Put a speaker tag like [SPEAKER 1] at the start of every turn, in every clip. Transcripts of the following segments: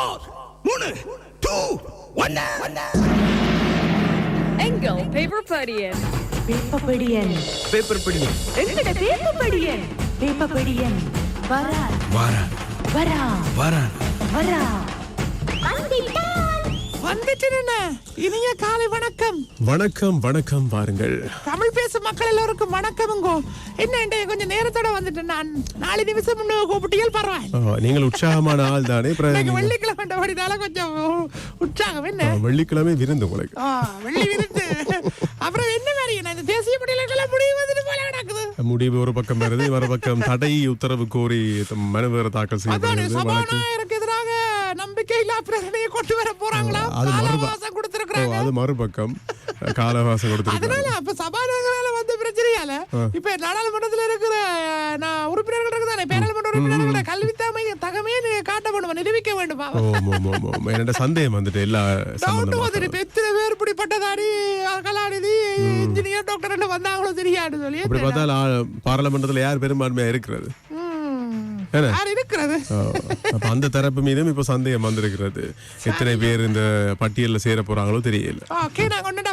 [SPEAKER 1] Four மூணு two ஒன்னு
[SPEAKER 2] எங்கள் பேப்பர் படியன்
[SPEAKER 3] வேப்பப்படியன்
[SPEAKER 1] பேப்பர் படி
[SPEAKER 3] எங்கட வேப்பப்படியன் வேப்பப்படியன் வரா
[SPEAKER 1] வாரா
[SPEAKER 3] வரா
[SPEAKER 1] வாரா
[SPEAKER 3] வரா
[SPEAKER 4] வந்துட்டேன். இனிய காலை வணக்கம்.
[SPEAKER 5] வணக்கம் வணக்கம் பாருங்கள்
[SPEAKER 4] தமிழ் பேசும் மக்கள் எல்லோருக்கும் வணக்கமுங்கோ. என்ன இன்றைய கொஞ்சம் நேரத்தோட வந்துட்டேன். நான் நாலு நிமிஷம் முன்ன கூப்பிட்டீங்க பரவாயில்ல.
[SPEAKER 5] நீங்கள் உற்சாகமான ஆள் தானே
[SPEAKER 4] வெள்ளிக்கிழமை படினால கொஞ்சம் உற்சாகம் என்ன?
[SPEAKER 5] வெள்ளிக்கிழமை விருந்து உங்களுக்கு.
[SPEAKER 4] வெள்ளி விருந்து. அப்புறம் என்ன மாதிரி? என்ன இந்த தேசிய பட்டியலுக்கெல்லாம் முடிவு வந்துட்டு போல நடக்குது.
[SPEAKER 5] முடிவு ஒரு பக்கம் வருது மறுபக்கம் தடை உத்தரவு கோரி மனு வேறு தாக்கல் செய்யப்படுகிறது. வழக்கு
[SPEAKER 4] சபாநாயகருக்கு எதிராக நம்பிக்கை இல்லா பிரச்சனையை கொண்டு வர போறாங்களா? காலவாசம்
[SPEAKER 5] ஓ,
[SPEAKER 4] கொடுத்திருக்கிறாங்க
[SPEAKER 5] அது மறுபக்கம். காலவாசம் கொடுத்திருக்காங்க
[SPEAKER 4] அதனால அப்ப சபாநாயகரால வந்த பிரச்சனையால இப்ப நாடாளுமன்றத்துல இருக்கிற நான் உறுப்பினர்கள் இருக்குதானே? பேராளுமன்ற உறுப்பினர்களோட கல்வி தகமை தகமே காட்ட வேண்டும்? நிரூபிக்க வேண்டும்?
[SPEAKER 5] என்னோட சந்தேகம் வந்துட்டு எல்லா சம்பந்தமா
[SPEAKER 4] வந்து இப்ப எத்தனை பேர் இப்படிப்பட்டதாடி கலாநிதி இன்ஜினியர் டாக்டர் வந்தாங்களோ தெரியாது சொல்லி
[SPEAKER 5] பார்த்தால் ஆ, பாராளுமன்றத்துல யார் பெரும்பான்மையா இருக்கிறது?
[SPEAKER 4] இருக்கிறது?
[SPEAKER 5] அந்த தரப்பு மீதும் இப்ப சந்தேகம் வந்திருக்கிறது. எத்தனை பேர் இந்த பட்டியல்ல சேர போறாங்களோ தெரியல.
[SPEAKER 4] ஓகே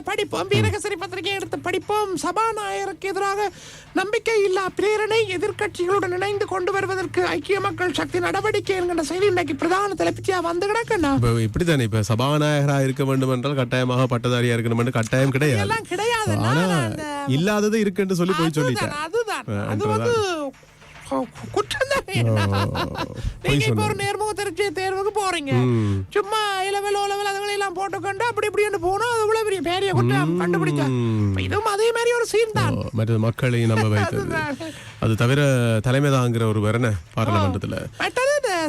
[SPEAKER 4] படிப்போம். வீரகசரி பத்திரிகை எடுத்து படிப்போம். சபாநாயகருக்கு எதிராக நம்பிக்கை இல்லா பிரேரணை எதிர்க்கட்சிகளுடன் இணைந்து கொண்டு வருவதற்கு ஐக்கிய மக்கள் சக்தி நடவடிக்கை என்கிற செய்தி இன்னைக்கு பிரதான தலைப்பிச்சியா வந்து கிடக்குண்ணா
[SPEAKER 5] இப்ப இப்படித்தானே இப்ப சபாநாயகரா இருக்க வேண்டும் என்றால் கட்டாயமாக பட்டதாரியா இருக்கணும் என்று கட்டாயம் கிடையாது.
[SPEAKER 4] எல்லாம் கிடையாது.
[SPEAKER 5] இல்லாதது இருக்குன்னு சொல்லி போய் சொல்லிட்டேன்.
[SPEAKER 4] அதுதான். அது வந்து குற்றம் தானே நீங்க இப்ப ஒரு நேர்முக தெரிஞ்ச தேர்வுக்கு போறீங்க சும்மா இலவல் ஓலவல் அதுகளை எல்லாம் போட்டுக்கொண்டு அப்படி இப்படின்னு போனா அது இவ்வளவு பெரிய பெரிய குற்றம் கண்டுபிடிச்சா இதுவும் அதே மாதிரி ஒரு சீன் தான்
[SPEAKER 5] மற்ற மக்களை நம்ப வைத்தது அது தவிர தலைமை தாங்கிற ஒரு வரன பாராளுமன்றத்துல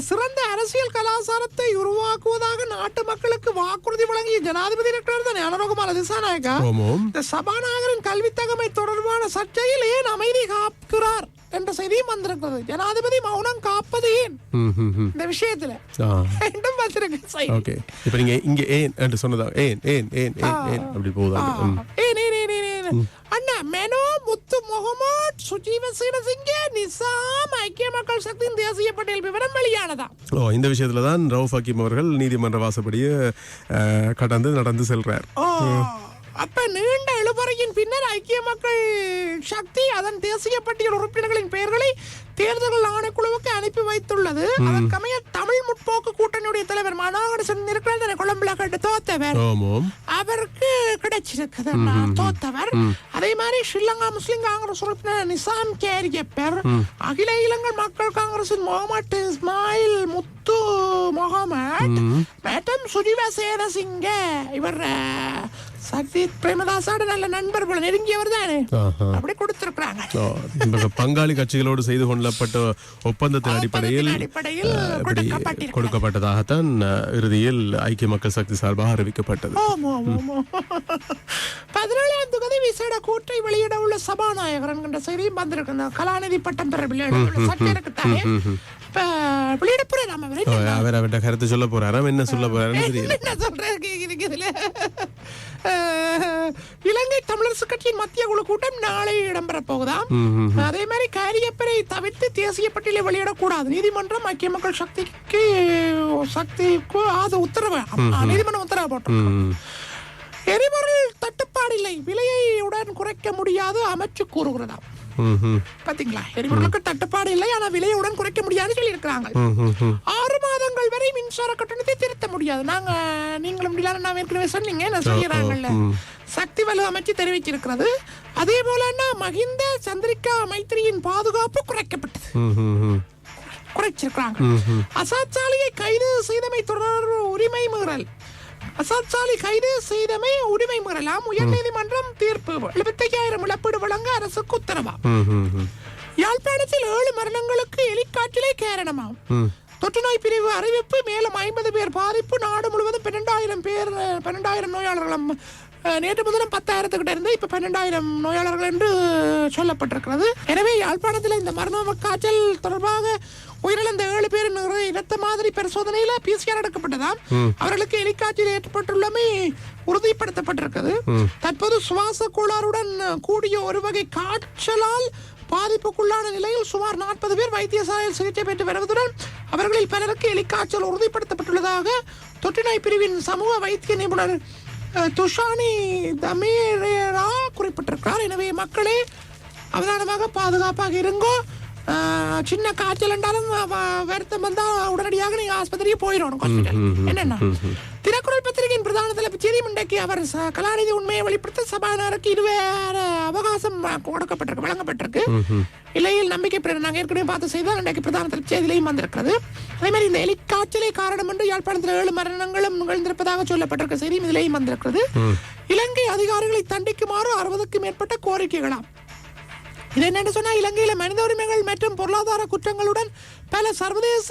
[SPEAKER 4] சிறந்த அரசியல் கலாச்சாரத்தை உருவாக்குவதாக நாட்டு மக்களுக்கு வாக்குறுதி வழங்கிய ஜனாதிபதி இருக்கிறார் தானே அனுரகுமார திசாநாயக்கா
[SPEAKER 5] ஓமோம்
[SPEAKER 4] இந்த சபாநாயகரின் கல்வி தகமை தொடர்பான சர்ச்சையில் ஏன் அமைதி காக்கிறார் என்ற செய்தியும் வந்திருக்கிறது. ஜனாதிபதி மௌனம் காப்பது ஏன். இந்த விஷயத்துல. ரெண்டும் வந்திருக்கு
[SPEAKER 5] ஓகே. இப்ப நீங்க இங்க ஏன் என்று சொன்னதா? ஏன் ஏன் ஏன் ஏன் ஏன் அப்படி போகுதாங்க ம்.
[SPEAKER 4] ஏன், ஏன், ஏன், ஏன்? அண்ணா மெனோ முத்து முகமது சுஜீவ சீனசிங்க நிசாம் ஐக்கிய மக்கள் சக்தியின் தேசிய பட்டியல் விவரம் வெளியானதா?
[SPEAKER 5] ஓ இந்த விஷயத்துல தான் ரவுஃப் ஹக்கீம் அவர்கள் நீதிமன்ற வாசப்படியே கடந்து நடந்து செல்றார்.
[SPEAKER 4] அப்ப நீண்ட இழுபறையின் பின்னர் ஐக்கிய மக்கள் சக்தி அதன் தேசிய பட்டியல் உறுப்பினர்களின் பெயர்களை தேர்தல் ஆணைக்குழுவுக்கு அனுப்பி வைத்துள்ளது. அதற்கமைய தமிழ் முற்போக்கு கூட்டணியுடைய தலைவர் மனோகரசன் இருக்கிறார். தானே, கொழும்புல கண்டு தோத்தவர் அவருக்கு கிடைச்சிருக்குது தோத்தவர். அதே மாதிரி ஸ்ரீலங்கா முஸ்லிம் காங்கிரஸ் உறுப்பினர் நிசாம் கேரியப்பர். அகில இலங்கை மக்கள் காங்கிரசின் முகமது இஸ்மாயில் முத்து முகமது. மற்றும் சுஜிவ சேனசிங்க இவர் சக்தி பிரேமதாசோட நல்ல நண்பர் போல நெருங்கியவர் தானே. அப்படி கொடுத்திருக்கிறாங்க.
[SPEAKER 5] பங்காளி கட்சிகளோடு செய்து கொள்ளப்பட்ட ஒப்பந்தத்தின் அடிப்படையில்
[SPEAKER 4] அடிப்படையில்.
[SPEAKER 5] கொடுக்கப்பட்டதாகத்தான் இறுதியில் ஐக்கிய மக்கள் சக்தி சார்பாக அறிவிக்கப்பட்டது.
[SPEAKER 4] பதினேழாம் தொகுதி விசேட கூற்றை வெளியிட உள்ள சபாநாயகர் என்கின்ற செய்தியும் வந்திருக்கு கலாநிதி பட்டம் பெற வெளியிட சட்டம் இருக்குத்தானே வெளியிட
[SPEAKER 5] அவர் அவர்கிட்ட கருத்து சொல்ல போறாராம் என்ன சொல்ல போறாருன்னு தெரியல.
[SPEAKER 4] என்ன சொல்றது இதுல அஹ், இலங்கை தமிழரசு கட்சியின் மத்திய குழு கூட்டம் நாளை இடம்பெற போகுதாம். அதே மாதிரி காரியப்பரை தவிர்த்து தேசிய பட்டியலை வெளியிடக்கூடாது. நீதிமன்றம் ஐக்கிய மக்கள் சக்திக்கு சக்திக்கு அது உத்தரவு. நீதிமன்றம் உத்தரவு போட்டோம். எரிபொருள் தட்டுப்பாடு இல்லை விலையை உடன் குறைக்க முடியாது அமைச்சு கூறுகிறதாம். பாத்தீங்களா? எரிபொருளுக்கு தட்டுப்பாடு இல்லை ஆனா விலையை உடன் குறைக்க முடியாதுன்னு சொல்லி இருக்கிறாங்க. ஆறு மாதங்கள் வரை மின்சார கட்டணத்தை திருத்த முடியாது. நாங்க நீங்களும் முடியல நான் ஏற்கனவே சொன்னீங்க என்ன செய்யறாங்கல்ல சக்தி வலு அமைச்சு தெரிவிச்சிருக்கிறது. அதே போலன்னா மகிந்த சந்திரிகா மைத்திரியின் பாதுகாப்பு குறைக்கப்பட்டது. குறைச்சிருக்கிறாங்க. அசாத் சாலியை கைது செய்தமை தொடர் உரிமை மீறல். அசாத் சாலி கைது செய்தமை உரிமை மீறலாம். உயர்நீதிமன்றம் தீர்ப்பு எழுபத்தையாயிரம் இழப்பீடு வழங்க அரசுக்கு உத்தரவா. யாழ்ப்பாணத்தில் ஏழு மரணங்களுக்கு எலிக்காற்றிலே காரணமாம் தொற்று நோய் பிரிவு அறிவிப்பு மேலும் ஐம்பது பேர் பாதிப்பு நாடு முழுவதும் பன்னெண்டாயிரம் பேர் பன்னெண்டாயிரம் நோயாளர்களும் நேற்று முதலும் பத்தாயிரத்துக்கிட்ட இருந்து இப்ப பன்னெண்டாயிரம் நோயாளர்கள் என்று சொல்லப்பட்டிருக்கிறது. எனவே யாழ்ப்பாணத்தில் இந்த மரண காய்ச்சல் தொடர்பாக உயிரிழந்த ஏழு பேர் இரத்த மாதிரி பரிசோதனையில பிசிஆர் எடுக்கப்பட்டதாம். அவர்களுக்கு எலிக்காய்ச்சல் ஏற்பட்டுள்ளமை உறுதிப்படுத்தப்பட்டிருக்கிறது. தற்போது சுவாச கோளாறுடன் கூடிய ஒரு வகை காய்ச்சலால் பாதிப்புக்குள்ளான நிலையில் சுமார் நாற்பது பேர் வைத்தியசாலையில் சிகிச்சை பெற்று வருவதுடன் அவர்களில் பலருக்கு எலிக்காய்ச்சல் உறுதிப்படுத்தப்பட்டுள்ளதாக தொற்றுநோய் பிரிவின் சமூக வைத்திய நிபுணர் துஷானி தமிரா குறிப்பிட்டிருக்கிறார். எனவே மக்களே அவதானமாக பாதுகாப்பாக இருங்கோ. சின்ன காய்ச்சல் என்றாலும் வருத்தம் வந்தா உடனடியாக நீங்க ஆஸ்பத்திரிக்கு போயிடணும் என்னென்ன திரைக்குறள் பத்திரிகையின் பிரதான தலைப்பு செய்தி இன்றைக்கு அவர் கலாநிதி உண்மையை வெளிப்படுத்த சபாநாயகருக்கு இருவேறு அவகாசம் கொடுக்கப்பட்டிருக்கு வழங்கப்பட்டிருக்கு இலையில் நம்பிக்கை பிறகு நாங்கள் ஏற்கனவே பார்த்து செய்தால் இன்றைக்கு பிரதான தலைப்பு செய்தியிலையும் வந்திருக்கிறது அதே மாதிரி இந்த எலிக்காய்ச்சலே காரணம் என்று யாழ்ப்பாணத்தில் ஏழு மரணங்களும் நிகழ்ந்திருப்பதாக சொல்லப்பட்டிருக்க செய்தியும் இதிலேயும் வந்திருக்கிறது இலங்கை அதிகாரிகளை தண்டிக்குமாறு அறுபதுக்கும் மேற்பட்ட கோரிக்கைகளாம் இது என்னன்னு சொன்னால் இலங்கையில் மனித உரிமைகள் மற்றும் பொருளாதார குற்றங்களுடன் பல சர்வதேச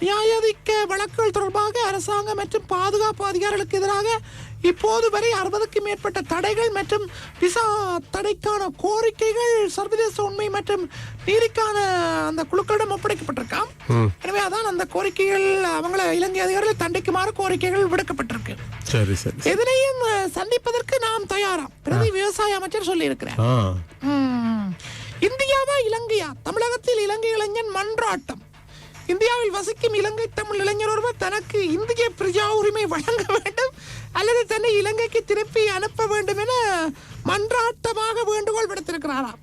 [SPEAKER 4] நியாயாதிக்க வழக்குகள் தொடர்பாக அரசாங்கம் மற்றும் பாதுகாப்பு அதிகாரிகளுக்கு எதிராக இப்போது வரை அறுபதுக்கும் மேற்பட்ட தடைகள் மற்றும் விசா தடைக்கான கோரிக்கைகள் சர்வதேச உண்மை மற்றும் நீதிக்கான அந்த குழுக்களிடம் ஒப்படைக்கப்பட்டிருக்காம் எனவே அதான் அந்த கோரிக்கைகள் அவங்கள இலங்கை அதிகாரிகள் தண்டிக்குமாறு கோரிக்கைகள் விடுக்கப்பட்டிருக்கு.
[SPEAKER 5] சரி சரி
[SPEAKER 4] எதனையும் சந்திப்பதற்கு நாம் தயாராம் பிரதி விவசாய அமைச்சர் சொல்லியிருக்கிறார். இந்தியாவா இலங்கையா? தமிழகத்தில் இலங்கை இளைஞன் மன்றாட்டம். இந்தியாவில் வசிக்கும் இலங்கை தமிழ் இளைஞர் ஒருவர் தனக்கு இந்திய பிரஜா உரிமை வழங்க வேண்டும் அல்லது தன்னை இலங்கைக்கு திருப்பி அனுப்ப வேண்டும் என மன்றாட்டமாக வேண்டுகோள் விடுத்திருக்கிறாராம்.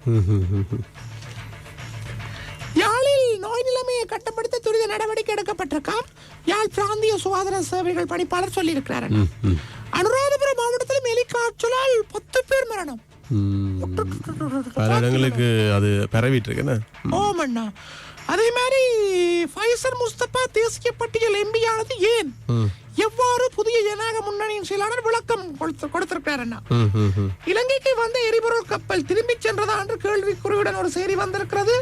[SPEAKER 4] யாழில் நோய் நிலைமையை கட்டுப்படுத்த துரித நடவடிக்கை எடுக்கப்பட்டிருக்காம். யாழ் பிராந்திய சுகாதார சேவைகள் பணிப்பாளர் சொல்லியிருக்கிறார் அனுராதபுரம் மாவட்டத்தில் எலிக்காய்ச்சலால் பத்து பேர் மரணம்.
[SPEAKER 5] பல இடங்களுக்கு அது பரவிட்டு இருக்குன்னு
[SPEAKER 4] ஓமண்ணா அதே மாதிரி ஃபைசர் முஸ்தபா தேசிய பட்டியல் எம்பியானது ஏன்? எவ்வாறு புதிய ஜனநாயக முன்னணியின் செயலாளர் விளக்கம் கொடுத்து கொடுத்திருக்கிறார். இலங்கைக்கு வந்த எரிபொருள் கப்பல் திரும்பிச் சென்றதா என்று கேள்விக்குறியுடன் ஒரு செய்தி வந்திருக்கிறது.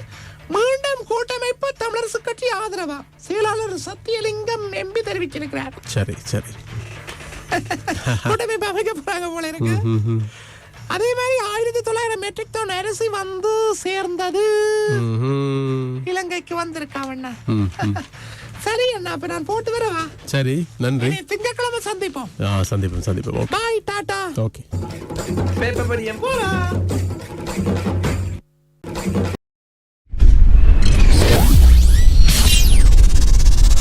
[SPEAKER 4] மீண்டும் கூட்டமைப்பு தமிழரசு கட்சி ஆதரவா? செயலாளர் சத்தியலிங்கம் எம்பி தெரிவிச்சிருக்கிறார்.
[SPEAKER 5] சரி சரி.
[SPEAKER 4] கூட்டமைப்பு அமைக்க போறாங்க போல இருக்கு. அதே மாதிரி ஆயிரத்தி தொள்ளாயிரம் மெட்ரிக் டன் அரிசி வந்து சேர்ந்தது. இலங்கைக்கு வந்திருக்காவண்ணா. சரி அண்ணா அப்ப நான் போட்டு வரவா?
[SPEAKER 5] சரி நன்றி.
[SPEAKER 4] திங்கட்கிழமை சந்திப்போம்.
[SPEAKER 5] ஆ சந்திப்போம் சந்திப்போம்.
[SPEAKER 4] Bye tata.
[SPEAKER 5] ஓகே.
[SPEAKER 1] பேப்பர் படியம்.
[SPEAKER 4] போலாம்.